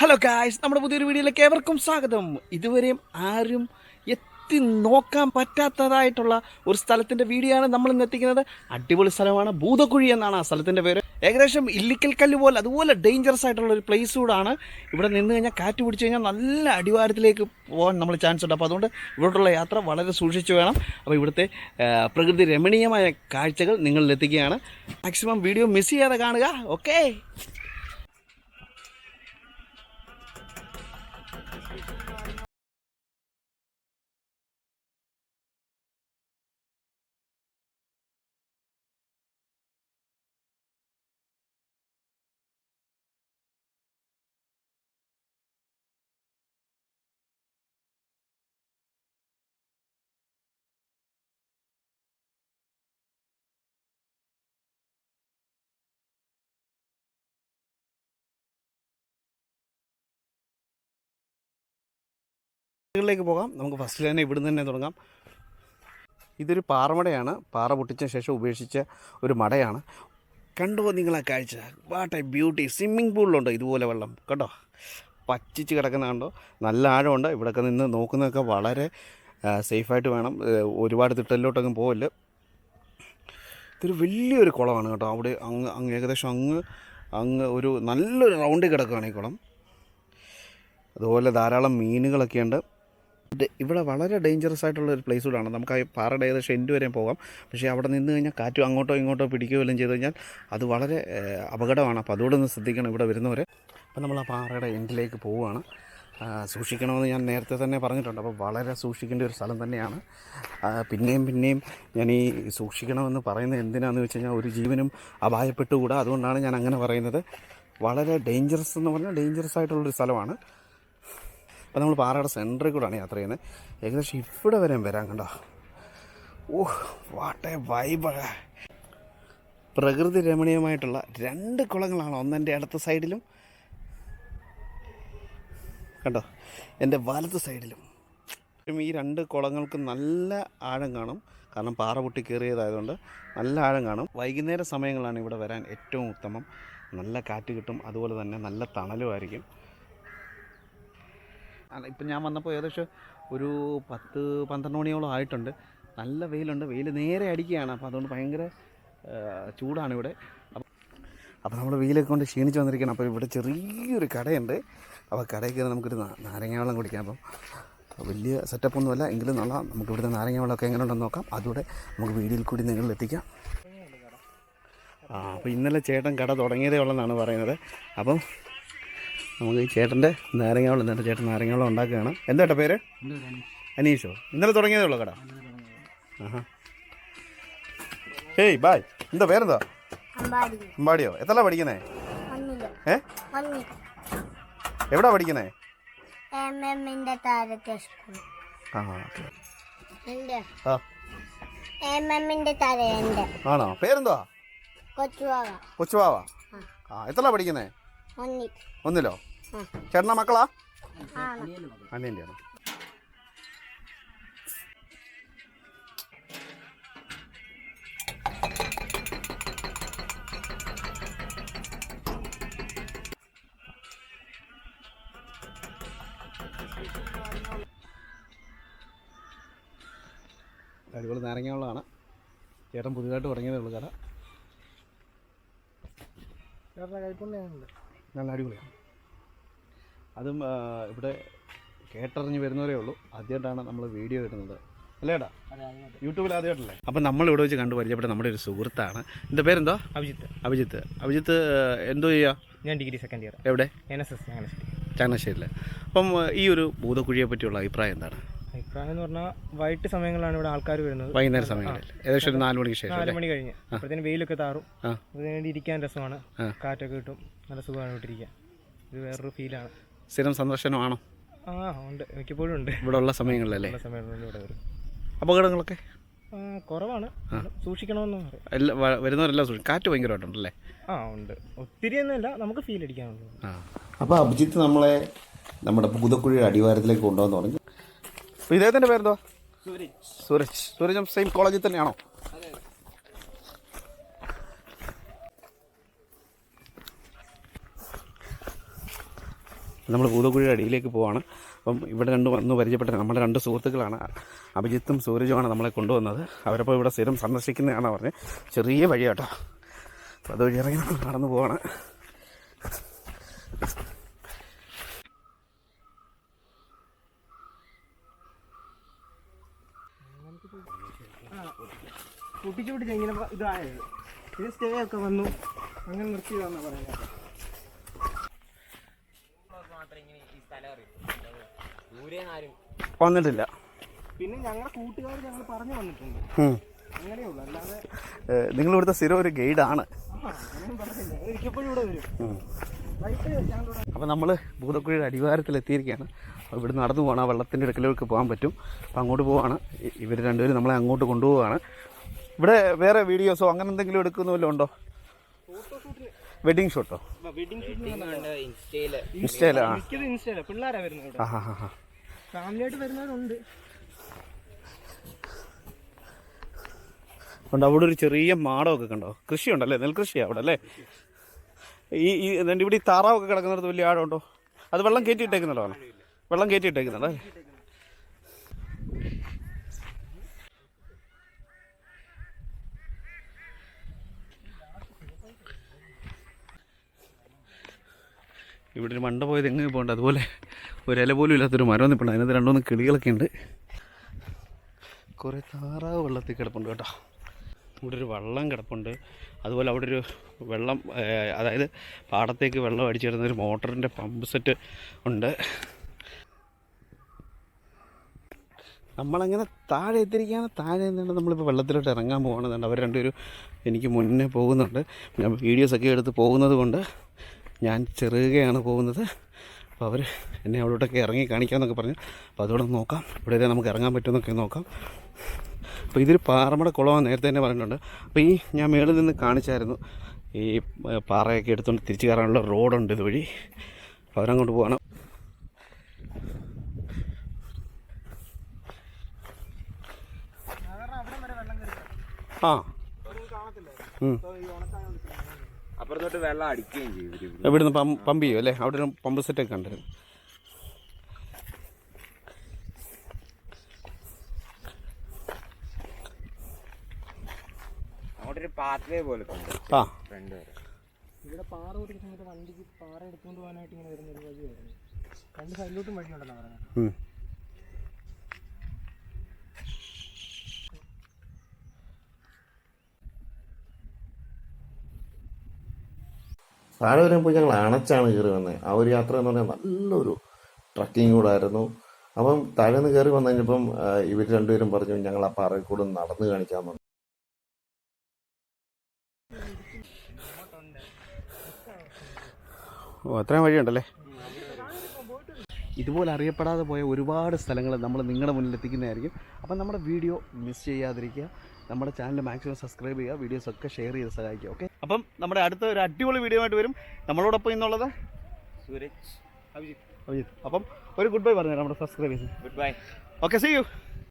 Hello guys നമ്മുടെ പുതിയൊരു വീഡിയോയിലേക്ക് ഏവർക്കും സ്വാഗതം. ഇതുവരെയും ആരും എത്തി നോക്കാൻ പറ്റാത്തതായിട്ടുള്ള ഒരു സ്ഥലത്തിന്റെ വീഡിയോ ആണ് നമ്മൾ ഇന്ന് എത്തിക്കുന്നത്. അടിപൊളി സ്ഥലമാണ് ഭൂതക്കുഴി എന്നാണ് ആ സ്ഥലത്തിന്റെ പേര്. ഏകദേശം ഇല്ലിക്കൽ കല്ല് പോലെ അതുപോലെ ഡേഞ്ചറസ് ആയിട്ടുള്ള ഒരു പ്ലേസ് കൂടാണ്. ഇവിടെ നിന്ന് കഴിഞ്ഞാൽ കാറ്റ് പിടിച്ച് കഴിഞ്ഞാൽ നല്ല അടിവാരത്തിലേക്ക് പോകാൻ നമ്മൾ ചാൻസ് ഉണ്ട്. അപ്പോൾ അതുകൊണ്ട് ഇവിടുള്ള യാത്ര വളരെ സൂക്ഷിച്ചു വേണം. അപ്പോൾ ഇവിടുത്തെ പ്രകൃതി രമണീയമായ കാഴ്ചകൾ നിങ്ങളിലെത്തിക്കുകയാണ് മാക്സിമം വീഡിയോ മിസ് ചെയ്യാതെ കാണുക. ഓക്കേ ിലേക്ക് പോകാം. നമുക്ക് ഫസ്റ്റിൽ തന്നെ ഇവിടുന്ന് തന്നെ തുടങ്ങാം. ഇതൊരു പാറമടയാണ്. പാറ പൊട്ടിച്ച ശേഷം ഉപേക്ഷിച്ച ഒരു മടയാണ്. കണ്ടോ നിങ്ങൾ ആ കാഴ്ച? വാട്ട് എ ബ്യൂട്ടി സ്വിമ്മിംഗ് പൂളിലുണ്ടോ ഇതുപോലെ വെള്ളം. കണ്ടോ? പച്ചിച്ച് കിടക്കുന്ന കണ്ടോ? നല്ല ആഴമുണ്ട്. ഇവിടെയൊക്കെ നിന്ന് നോക്കുന്നതൊക്കെ വളരെ സേഫായിട്ട് വേണം. ഒരുപാട് തിട്ടലിലോട്ടൊന്നും പോവില്ല. ഇതൊരു വലിയൊരു കുളമാണ് കേട്ടോ. അവിടെ അങ്ങ് അങ്ങ് ഏകദേശം അങ്ങ് അങ്ങ് ഒരു നല്ലൊരു റൗണ്ടിൽ കിടക്കുകയാണ് ഈ കുളം. അതുപോലെ ധാരാളം മീനുകളൊക്കെ ഉണ്ട് ഇത് ഇവിടെ വളരെ ഡേഞ്ചറസ് ആയിട്ടുള്ള ഒരു പ്ലേസ് കൂടാണ്. നമുക്ക് ആ പാറയുടെ ഏകദേശം എൻഡ് വരെ പോകാം. പക്ഷേ അവിടെ നിന്ന് കഴിഞ്ഞാൽ കാറ്റ് അങ്ങോട്ടോ ഇങ്ങോട്ടോ പിടിക്കുകയെല്ലാം ചെയ്ത് കഴിഞ്ഞാൽ അത് വളരെ അപകടമാണ്. അപ്പോൾ അതുകൂടെ ഒന്ന് ശ്രദ്ധിക്കണം ഇവിടെ വരുന്നവരെ. അപ്പോൾ നമ്മൾ ആ പാറയുടെ എൻഡിലേക്ക് പോവുകയാണ്. സൂക്ഷിക്കണമെന്ന് ഞാൻ നേരത്തെ തന്നെ പറഞ്ഞിട്ടുണ്ട്. അപ്പോൾ വളരെ സൂക്ഷിക്കേണ്ട ഒരു സ്ഥലം തന്നെയാണ്. പിന്നെയും പിന്നെയും ഞാൻ ഈ സൂക്ഷിക്കണമെന്ന് പറയുന്നത് എന്തിനാണെന്ന് വെച്ച് കഴിഞ്ഞാൽ ഒരു ജീവനും അപായപ്പെട്ടുകൂടാ. അതുകൊണ്ടാണ് ഞാൻ അങ്ങനെ പറയുന്നത്. വളരെ ഡേഞ്ചറസ് എന്ന് പറഞ്ഞാൽ ഡേഞ്ചറസ് ആയിട്ടുള്ളൊരു സ്ഥലമാണ്. അപ്പോൾ നമ്മൾ പാറയുടെ സെന്ററിൽ കൂടെയാണ് യാത്ര ചെയ്യുന്നത്. ഏകദേശം ഇവിടെ വരെ വരാൻ കണ്ടോ. ഓഹ് വാട്ടെ വൈബ പ്രകൃതി രമണീയമായിട്ടുള്ള രണ്ട് കുളങ്ങളാണ് ഒന്നെന്റെ അടുത്ത സൈഡിലും കണ്ടോ എന്റെ വലത്ത് സൈഡിലും ഈ രണ്ട് കുളങ്ങൾക്ക് നല്ല ആഴം കാണും. കാരണം പാറ പൊട്ടി കയറിയതായതുകൊണ്ട് നല്ല ആഴം കാണും. വൈകുന്നേര സമയങ്ങളാണ് ഇവിടെ വരാൻ ഏറ്റവും ഉത്തമം. നല്ല കാറ്റ് കിട്ടും. അതുപോലെ തന്നെ നല്ല തണലുമായിരിക്കും. അല്ല ഇപ്പം ഞാൻ വന്നപ്പോൾ ഏകദേശം ഒരു പത്ത് പന്ത്രണ്ട് മണിയോളം ആയിട്ടുണ്ട്. നല്ല വെയിലുണ്ട്. വെയിൽ നേരെ അടിക്കുകയാണ്. അപ്പോൾ അതുകൊണ്ട് ഭയങ്കര ചൂടാണ് ഇവിടെ. അപ്പം അപ്പോൾ നമ്മൾ വെയിലൊക്കെ കൊണ്ട് ക്ഷീണിച്ച് വന്നിരിക്കണം അപ്പോൾ ഇവിടെ ചെറിയൊരു കടയുണ്ട്. അപ്പോൾ കടയിൽ കയറി നമുക്കൊരു നാരങ്ങ വെള്ളം കുടിക്കാം. അപ്പം വലിയ സെറ്റപ്പ് ഒന്നുമല്ല. എങ്കിലും നല്ല നമുക്ക് ഇവിടുത്തെ നാരങ്ങ വെള്ളമൊക്കെ എങ്ങനെ ഉണ്ടെന്ന് നോക്കാം. അതുകൂടെ നമുക്ക് വീഡിയോയിൽ കൂടി നിങ്ങളിൽ എത്തിക്കാം. ആ അപ്പോൾ ഇന്നലെ ചേട്ടൻ കട തുടങ്ങിയതേ ഉള്ളതെന്നാണ് പറയുന്നത്. അപ്പം നമുക്ക് ഈ ചേട്ടന്റെ നാരങ്ങ വെള്ളം എന്നിട്ട് ചേട്ടൻ നാരങ്ങ വെള്ളം ഉണ്ടാക്കുകയാണ്. എന്താ ചേട്ടാ പേര്? അനീഷോ. ഇന്നലെ തുടങ്ങിയതേ ഉള്ളൂ കട. ആഹാ. ഹേയ് ബായ്. എന്താ പേരെന്താ? അമ്പാടി. അമ്പാടിയോ? എത്ര പഠിക്കുന്നേ? ഏ? എവിടാ പഠിക്കുന്നേ? ആണോ? പേരെന്തുവാ? കൊച്ചുവാവാ. ആ. എത്ര പഠിക്കുന്നേ? ഒന്നിലോ? ചേട്ടന മക്കളാ? മക്കളാ ആണ് അടിപൊളി നാരങ്ങ വെള്ളമാണ് ചേട്ടൻ പുതിയതായിട്ട് തുടങ്ങിയതേ ഉള്ളൂ കട. നല്ല അടിപൊളിയാണ്. അതും ഇവിടെ കേട്ടറിഞ്ഞ് വരുന്നവരേ ഉള്ളൂ. ആദ്യമായിട്ടാണ് നമ്മൾ വീഡിയോ ഇടുന്നത് അല്ലേടാ യൂട്യൂബിൽ ആദ്യമായിട്ടല്ലേ? അപ്പം നമ്മൾ ഇവിടെ വെച്ച് കണ്ടു പരിചയപ്പെട്ട നമ്മുടെ ഒരു സുഹൃത്താണ്. എന്റെ പേരെന്തോ? അഭിജിത്ത്. അഭിജിത്ത്. അഭിജിത്ത് എന്തോ ചെയ്യുക ഞാൻ ഡിഗ്രി സെക്കൻഡ് ഇയർ എവിടെ? N S S Changanassery. ചങ്ങനാശ്ശേരിയിൽ അപ്പം ഈ ഒരു ഭൂതക്കുഴിയെ പറ്റിയുള്ള അഭിപ്രായം എന്താണ്? അഭിപ്രായം എന്ന് പറഞ്ഞാൽ വൈകിട്ട് സമയങ്ങളിലാണ് ഇവിടെ ആൾക്കാർ വരുന്നത്. വൈകുന്നേരം സമയങ്ങളിൽ ഏകദേശം ഒരു നാല് മണിക്ക് ശേഷം നാല് മണി കഴിഞ്ഞ്. അപ്പോഴത്തേന് വെയിലൊക്കെ താറും. അതിന് വേണ്ടി ഇരിക്കാൻ രസമാണ്. കാറ്റൊക്കെ കിട്ടും. നല്ല സുഖമാണ് ഇട്ടിരിക്കാൻ ഇത് വേറൊരു ഫീലാണ് സ്ഥിരം സന്ദർശനമാണോ? ആ ഉണ്ട്. മിക്കപ്പോഴും ഉണ്ട്. ഇവിടെ ഉള്ള സമയങ്ങളിലല്ലേ? നല്ല സമയങ്ങളിൽ ഇവിടെ വരും. അപകടങ്ങളൊക്കെ? കുറവാണ്. സൂക്ഷിക്കണമെന്ന് എല്ലാ വരുന്നവരെല്ലാം സൂക്ഷിക്കും. കാറ്റ് ഭയങ്കരമായിട്ടുണ്ടല്ലേ? ആ ഉണ്ട്. ഒത്തിരി ഒന്നുമില്ല നമുക്ക് ഫീൽ അടിക്കാനുള്ളൂ അപ്പോൾ അഭിജിത്ത് നമ്മളെ നമ്മുടെ പുതുക്കുഴിയുടെ അടിവാരത്തിലേക്ക് കൊണ്ടുവന്ന് പറഞ്ഞു അപ്പോൾ ഇദ്ദേഹത്തിന്റെ പേരെന്തോ സൂരജ് സൂരജ് സെയിം കോളേജിൽ തന്നെയാണോ? നമ്മൾ ഭൂതക്കുഴിയുടെ അടിയിലേക്ക് പോവാണ്. അപ്പം ഇവിടെ രണ്ട് ഒന്ന് പരിചയപ്പെട്ട നമ്മുടെ രണ്ട് സുഹൃത്തുക്കളാണ്. അഭിജിത്തും സൂരജുമാണ് നമ്മളെ കൊണ്ടുവന്നത്. അവരപ്പോൾ ഇവിടെ സ്ഥിരം സന്ദർശിക്കുന്നതാണെന്ന് പറഞ്ഞ്. ചെറിയ വഴിയാട്ടോ. അപ്പോൾ അതുവഴി ഇറങ്ങി നമ്മൾ നടന്നു പോവാണ്. പൊട്ടിച്ചു വിട്ടി ഇങ്ങനെ ഇതായത്. ഇത് സ്റ്റേ ഒക്കെ വന്നു. അങ്ങനെ നിർത്തിയതാണെന്നാ പറയുന്നത്. വന്നിട്ടില്ല. പിന്നെ ഞങ്ങളുടെ കൂട്ടുകാർ ഞങ്ങൾ പറഞ്ഞു വന്നിട്ടുണ്ട്. അങ്ങനെയുള്ളൂ അല്ലാതെ നിങ്ങൾ ഇവിടുത്തെ സ്ഥിരം ഒരു ഗൈഡ് ആണ് അപ്പൊ. അപ്പോൾ നമ്മൾ ഭൂതക്കുഴിയുടെ അടിവാരത്തിൽ എത്തിയിരിക്കുകയാണ് ഇവിടെ നടന്നു പോകണം വെള്ളത്തിന്റെ വെള്ളത്തിന്റെ അടുക്കലേക്ക് പോകാൻ പറ്റും. അപ്പോൾ അങ്ങോട്ട് പോവാണ്. ഇവർ രണ്ടുപേരും നമ്മളെ അങ്ങോട്ട് കൊണ്ടുപോവാണ്. ഇവിടെ വേറെ വീഡിയോസോ അങ്ങനെ എന്തെങ്കിലും എടുക്കുന്ന വല്ലതും ഉണ്ടോ? വെഡിങ് ഷൂട്ടോ ഇൻസ്റ്റയിലാണ് അവിടെ ഒരു ചെറിയ മാടമൊക്കെ കണ്ടോ? കൃഷിയുണ്ടല്ലേ? നെൽകൃഷിയാണ് അവിടെ അല്ലേ? ഈ ഇവിടെ ഈ താറാവൊക്കെ കിടക്കുന്നിടത്ത് വലിയ ആഴമുണ്ടോ അത് വെള്ളം കയറ്റിയിട്ടേക്കുന്നുണ്ടോ വെള്ളം കയറ്റിയിട്ടേക്കുന്നുണ്ടോ ഇവിടെ ഒരു മണ്ട പോയത് എങ്ങനെ പോകണ്ട? അതുപോലെ ഒരു ഇല പോലും ഇല്ലാത്തൊരു മരം നിൽപ്പുണ്ട് അതിനകത്ത് രണ്ടുമൂന്ന് കിളികളൊക്കെ ഉണ്ട്. കുറേ താറാവ് വെള്ളത്തിൽ കിടപ്പുണ്ട് കേട്ടോ. ഇവിടെ ഒരു വെള്ളം കിടപ്പുണ്ട്. അതുപോലെ അവിടെ ഒരു വെള്ളം അതായത് പാടത്തേക്ക് വെള്ളം അടിച്ചു വരുന്ന ഒരു മോട്ടറിന്റെ പമ്പ് സെറ്റ് ഉണ്ട്. നമ്മളങ്ങനെ താഴെ എത്തിരിക്കുകയാണ് താഴെ നിന്നുകൊണ്ട് നമ്മളിപ്പോൾ വെള്ളത്തിലോട്ട് ഇറങ്ങാൻ പോകുന്നുണ്ട് അവർ രണ്ടുപേരും എനിക്ക് മുന്നേ പോകുന്നുണ്ട്. ഞാൻ വീഡിയോസൊക്കെ എടുത്ത് പോകുന്നത് കൊണ്ട് ഞാൻ ചെറുകയാണ് പോകുന്നത്. അപ്പോൾ അവർ എന്നെ അവിടോട്ടൊക്കെ ഇറങ്ങി കാണിക്കാമെന്നൊക്കെ പറഞ്ഞു. അപ്പോൾ അതോടെ നോക്കാം. ഇവിടെ വരെ നമുക്ക് ഇറങ്ങാൻ പറ്റുമെന്നൊക്കെ നോക്കാം. അപ്പോൾ ഇതൊരു പാറമട കുളമാണ് നേരത്തെ തന്നെ പറഞ്ഞിട്ടുണ്ട്. അപ്പോൾ ഈ ഞാൻ മേളിൽ നിന്ന് കാണിച്ചായിരുന്നു. ഈ പാറയൊക്കെ എടുത്തുകൊണ്ട് തിരിച്ചു കയറാനുള്ള റോഡുണ്ട് ഇതുവഴി. അപ്പോൾ അവരങ്ങോട്ട് പോകണം ആ കാണത്തില്ല ഉം. ഇപ്പൊ ഈ ഉണക്കായോണ്ട് അപ്പുറത്തോട്ട് വെള്ളം അടിക്കുകയും ചെയ്യും ഇവിടുന്ന് പമ്പ് പമ്പ് ചെയ്യും അല്ലേ? അവിടെ ഒരു പമ്പ് സെറ്റൊക്കെ ഉണ്ട് അങ്ങോട്ട് ഒരു പാത്വേ പോലത്തെ ആ. ഫ്രണ്ട് വരെ. ഇവിടെ പാറ ഓടിക്കുന്ന സമയത്ത് വണ്ടിക്ക് പാറ എടുത്തുകൊണ്ട് പോകാനായിട്ട് ഇങ്ങനെ വരുന്ന ഒരു വഴി വഴിയായിരുന്നു. രണ്ട് സൈഡിലോട്ടും വഴിയുണ്ടല്ലോ പറഞ്ഞത്. താഴെ വരുമ്പോൾ ഞങ്ങൾ അണച്ചാണ് കയറി വന്നത് ആ ഒരു യാത്ര എന്ന് പറഞ്ഞാൽ നല്ലൊരു ട്രക്കിംഗ് കൂടെ ആയിരുന്നു അപ്പം താഴെ നിന്ന് കയറി വന്നു കഴിഞ്ഞപ്പം ഇവർ രണ്ടുപേരും പറഞ്ഞു ഞങ്ങൾ ആ പാറയിൽ കൂടെ ഒന്ന് നടന്ന് കാണിക്കാമെന്ന് ഓ അത്രയും വഴിയുണ്ടല്ലേ? ഇതുപോലെ അറിയപ്പെടാതെ പോയ ഒരുപാട് സ്ഥലങ്ങൾ നമ്മൾ നിങ്ങളുടെ മുന്നിൽ എത്തിക്കുന്നതായിരിക്കും. അപ്പം നമ്മുടെ വീഡിയോ മിസ് ചെയ്യാതിരിക്കുക. നമ്മുടെ ചാനൽ മാക്സിമം സബ്സ്ക്രൈബ് ചെയ്യുക വീഡിയോസ് ഒക്കെ ഷെയർ ചെയ്ത് സഹായിക്കുക ഓക്കെ അപ്പം നമ്മുടെ അടുത്ത ഒരു അടിപൊളി വീഡിയോ ആയിട്ട് വരും. നമ്മളോടൊപ്പം ഇന്നുള്ളത് സൂരജ് അഭിജിത്ത്. അപ്പം ഒരു ഗുഡ് ബൈ പറഞ്ഞു നമ്മുടെ subscribers good bye okay see you